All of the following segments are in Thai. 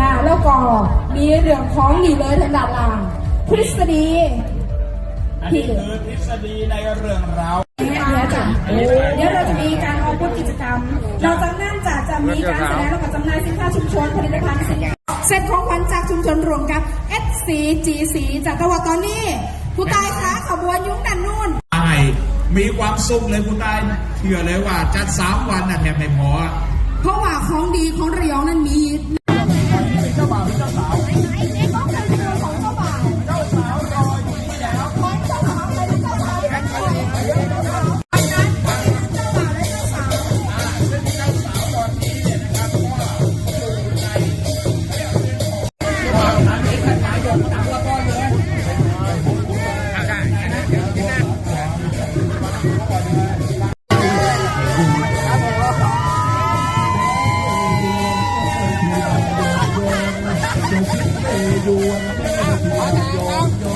นะแล้วก็มีเรื่องของนี่เลยทางด้านล่างทฤษฎีอันนี้คือทฤษฎีในเรื่องราวเดี๋ยวจะเดี๋ยวเราจะมีการออกบูธกิจกรรม เราจากนั้นจะจะมีการแสดงแล้วก็จำหน่ายสินค้าชุมชนผลิตภัณฑ์สินค้าเซ็ตของขวัญจากชุมชนรวมกับ SCGC จากตะวันตอนนี้ผู้ตายคะขบวนยุ้งดันนู่นใช่มีความสุขเลยคุณตายเชื่อเลยว่าจัดสามวันน่ะแทบไม่พอ เพราะว่าของดีของระยองนั้นมี การ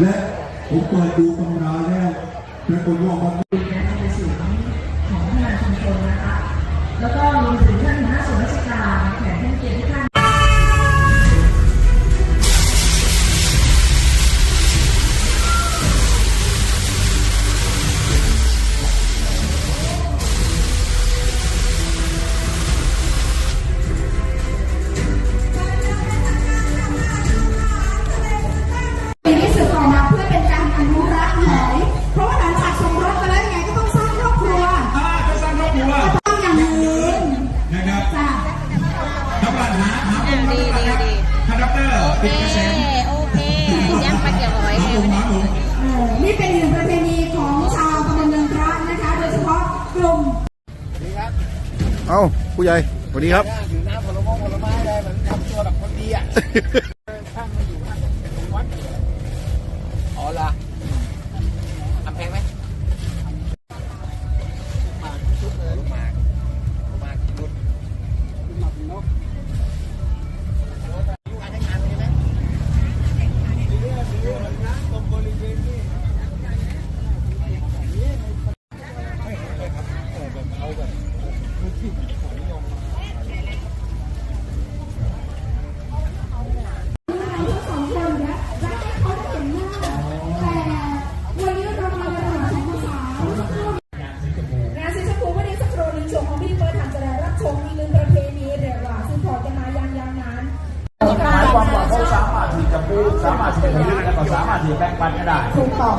และผมเปิดดูตำราแล้วปรากฏว่ามัน เตอรโอเคปิดกระแสโอเคยังไปเกี่ยวกับไว้หาผมหาผมเออนี่เป็นหนึ่งประเพณีของชาวตำบลเมืองพระนะคะ โดยเฉพาะกลุ่ม เอ้าผู้ใหญ่สวัสดีครับอยู่น้ำผลไม้ผลไม้ได้เหมือนทำตัวแบบคนดีอะ จะพูดสามารถที่จะเรียนแล้วก็สามารถที่จะแบ่งปันกันได้ถูกต้อง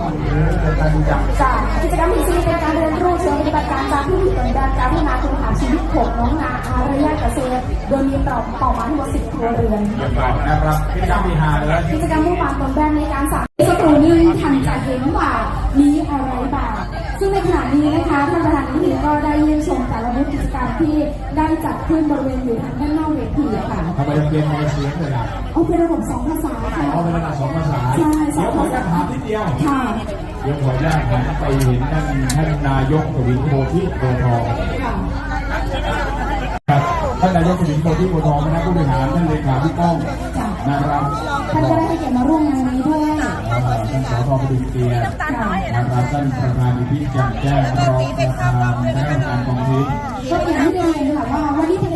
เป็นการรู้จักจากกิจกรรมที่สี่เป็นการเรียนรู้เชิงปฏิบัติการจากผู้ที่เป็นด้านการพัฒนาคุณภาพชีวิตของน้องนาอารยะเกษตรโดยมีเป้าเป้าหมายทั้งหมดสิบครัวเรือนเรียบร้อยนะครับกิจกรรมที่ห้าเลยกิจกรรมมุ่งมั่นตนแบนในการสั่งสักครู่หนึ ก็ได้เยี่ยมชมแต่ละบูธกิจกรรมที่ได้จัดขึ้นบริเวณอยู่ทางด้านนอกเวทีอะค่ะทำไมยังเปลี่ยนในเสียงเลยล่ะเอาเป็นระบบสองภาษาค่ะเอาเป็นระดับสองภาษาใช่สเดี๋อยงวขอภาจะษาถามนิดเดียวค่ะเดี๋ยวขออนุญาตหันไปเห็นท่านท่านนายกทวินโพธิโพทองค่ะครับท่านนายกทวินโพธิโพทองคณะผู้บริหารท่านเลขาพี่ก้อง นะครับท่านก็ได้ให้เกียรติมาร่วมงานนี้ด้วยท่านสอบดุมเกียรตินะารับท่านประธานพิจารแจ้งรองประธานด้านการกองทุนก็อย่างที่เรียนค่ะว่าวันนี้